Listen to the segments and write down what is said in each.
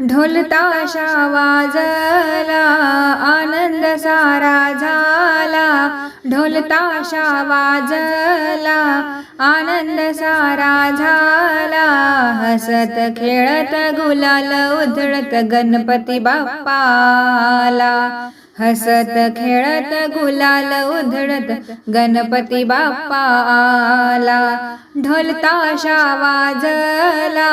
ढोलताशा वाजला आनंद सारा झाला. ढोलताशा वाजला आनंद सारा झाला. हसत खेळत गुलाल उधळत गणपती बाप्पाला. हसत खेळत गुलाल उधळत गणपती बाप्पाला. ढोल ताशा वाजला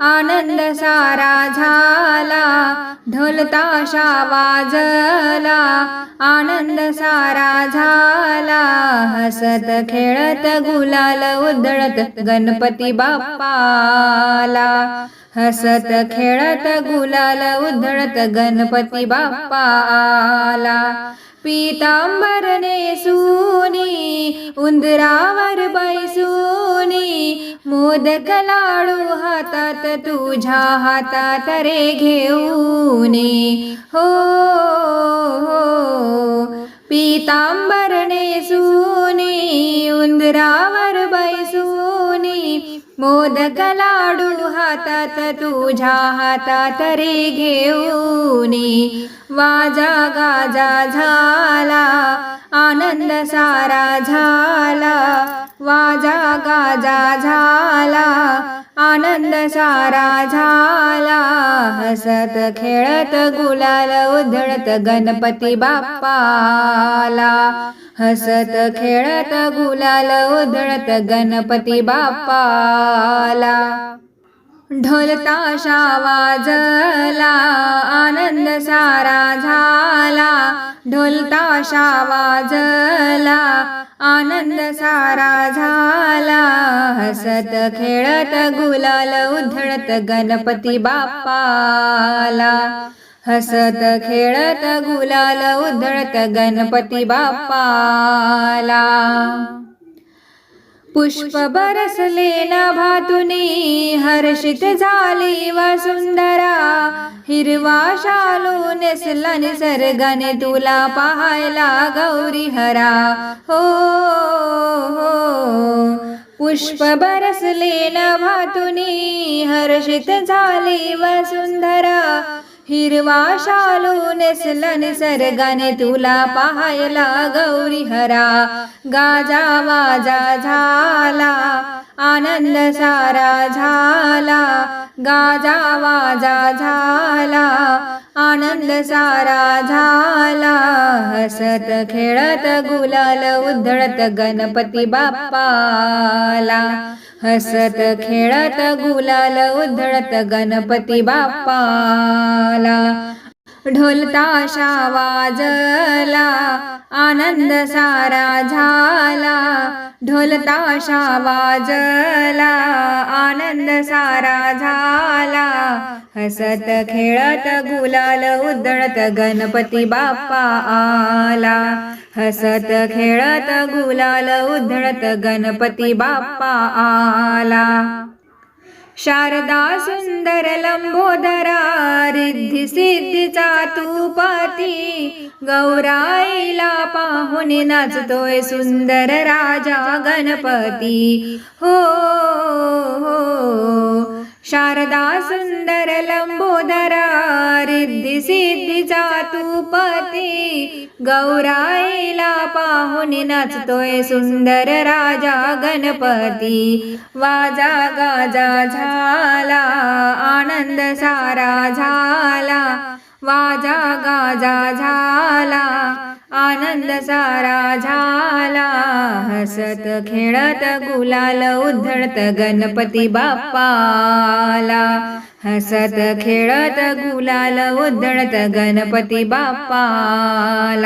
आनंद सारा झाला. ढोल ताशा वाजला आनंद सारा झाला. हसत खेळत गुलाल उधळत गणपती बाप्पाला. हसत खेळत गुलाल उधळत गणपती बाप्पा आला पीतांबर नेसूनी उंदरावर बैसूनी मोदक लाडू हातात तुझ्या हातात रे घेऊनी. हो हो, हो. पीतांबर नेसूनी मोदक लाडू हातात तुझ्या हातात रे घेऊनी वाजा गाजा झाला आनंद सारा झाला. वाजा गाजा झाला आनंद सारा झाला. हसत खेळत गुलाल उधळत गणपती बाप्पाला. हसत खेळत गुलाल उधळत गणपती बाप्पाला. ढोल ताशा वाजला आनंद सारा झाला. ढोल ताशा वाजला आनंद सारा झाला. हसत खेळत गुलाल उधळत गणपती बाप्पाला. हसत खेळत गुलाल उधळत गणपती बाप्पाला. पुष्प बरसले भातुनी हर्षित झाली वसुंधरा. हिरवा शालू नेसला निसर्गाने तुला पाहायला गौरी हरा. हो हो. पुष्प बरसले भातुनी हर्षित झाली वसुंधरा. हिरवा शालू नेसला निसर्गाने तुला पाहायला गौरी हरा गाजा वाजा झाला आनंद सारा झाला. गाजा वाजा झाला आनंद सारा झाला. हसत खेळत गुलाल उधळत गणपती बाप्पाला. हसत खेळत गुलाल उधळत गणपती बाप्पाला. ढोल ताशा वाजला आनंद सारा झाला. ढोल ताशा वाजला आनंद सारा झाला. हसत खेळत गुलाल उधळत गणपती बाप्पा आला हसत खेळत गुलाल उधळत गणपती बाप्पा आला. शारदा सुंदर लंबोदरा रिद्धी सिद्धीचा तू पती गौराईला पाहून नाचतोय सुंदर राजा गणपती. हो हो. हो. शारदा सुंदर लंबोदरा रिद्धी सिद्धीचा तू पती। गौराईला पाहून नाचतोय सुंदर राजा गणपती। वाजा गाजा झाला आनंद सारा झाला। वाजा गाजा झाला आनंद सारा झाला. हसत खेळत गुलाल उधळत गणपती बाप्पाला. हसत खेळत गुलाल उधळत गणपती बाप्पाला.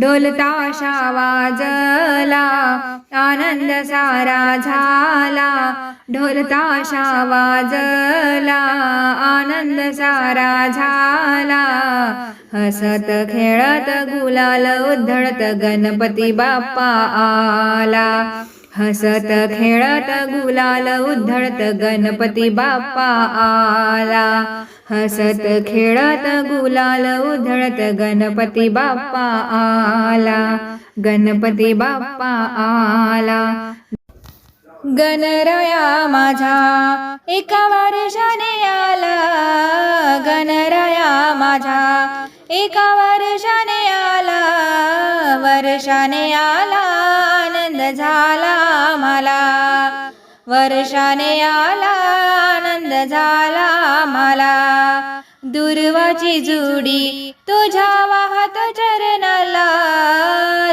ढोलताशा वाजला आनंद सारा झाला. ढोलताशा वाजला आनंद सारा झाला. हसत खेळत गुलाल उद्धळत गणपती बाप्पा आला. हसत खेळत गुलाल उद्धळत गणपती बाप्पा आला. हसत खेळत गुलाल उधळत गणपती बाप्पा आला. गणपती बाप्पा आला. गणराया माझा एका वर्षाने आला. गणराया माझा एका वर्षाने आला. वर्षाने आला आनंद झाला मला. वर्षाने आला झाला मला. दुर्वाची जुडी तुझ्या वाहत चरणाला.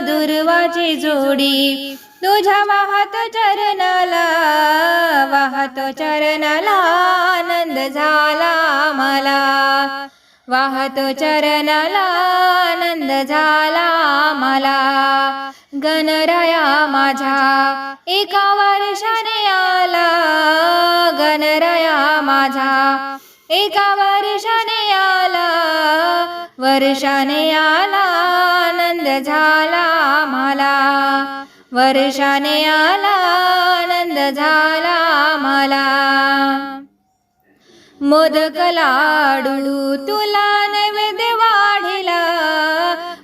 दुर्वाची जोडी तुझ्या वाहत चरणाला. वाहतो चरणाला आनंद झाला मला. वाहतो चरणाला आनंद झाला मला. गणराया माझा एका वर्षाने आला. माझा. एका वर्षाने आला वर्षाने आला आनंद झाला मला. वर्षाने आला आनंद झाला मला. मोदक लाडू तुला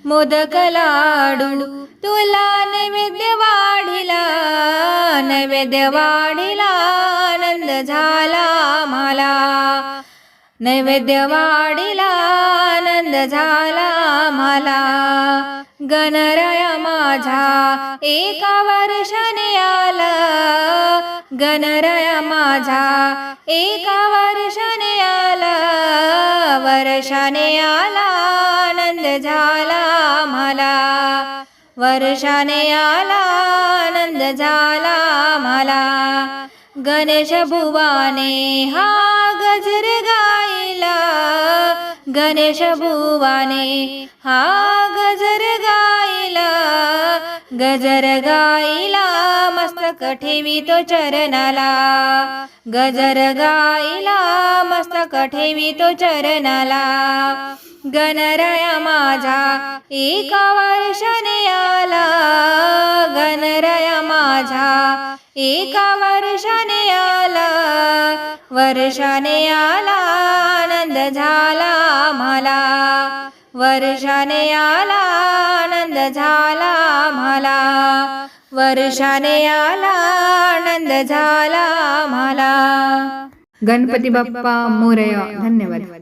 मोदक लाडू तुला नैवेद्य वाढिला नैवेद्य वाढिला आनंद झाला मला. नैवेद्य वाढिला आनंद झाला मला. गणराया माझा एका वर्षाने आला. गणराया माझा. एका वर्षाने आला वर्षाने आला आनंद झाला मला. वर्षाने आला आनंद झाला मला. गणेश भुवाने हा गजर गायला. गणेश भुवाने हा गजर गायला गजर गायला मस्तक ठेवी तो चरणाला गजर गायला मस्तक ठेवी तो चरणाला. गणराया माझा एका वर्षाने आला गणराया माझा एका वर्षाने आला वर्षाने आला आनंद झाला मला. वर्षाने आला आनंद झाला मला. वर्षाने आला आनंद झाला मला. गणपती बाप्पा मोरया धन्यवाद.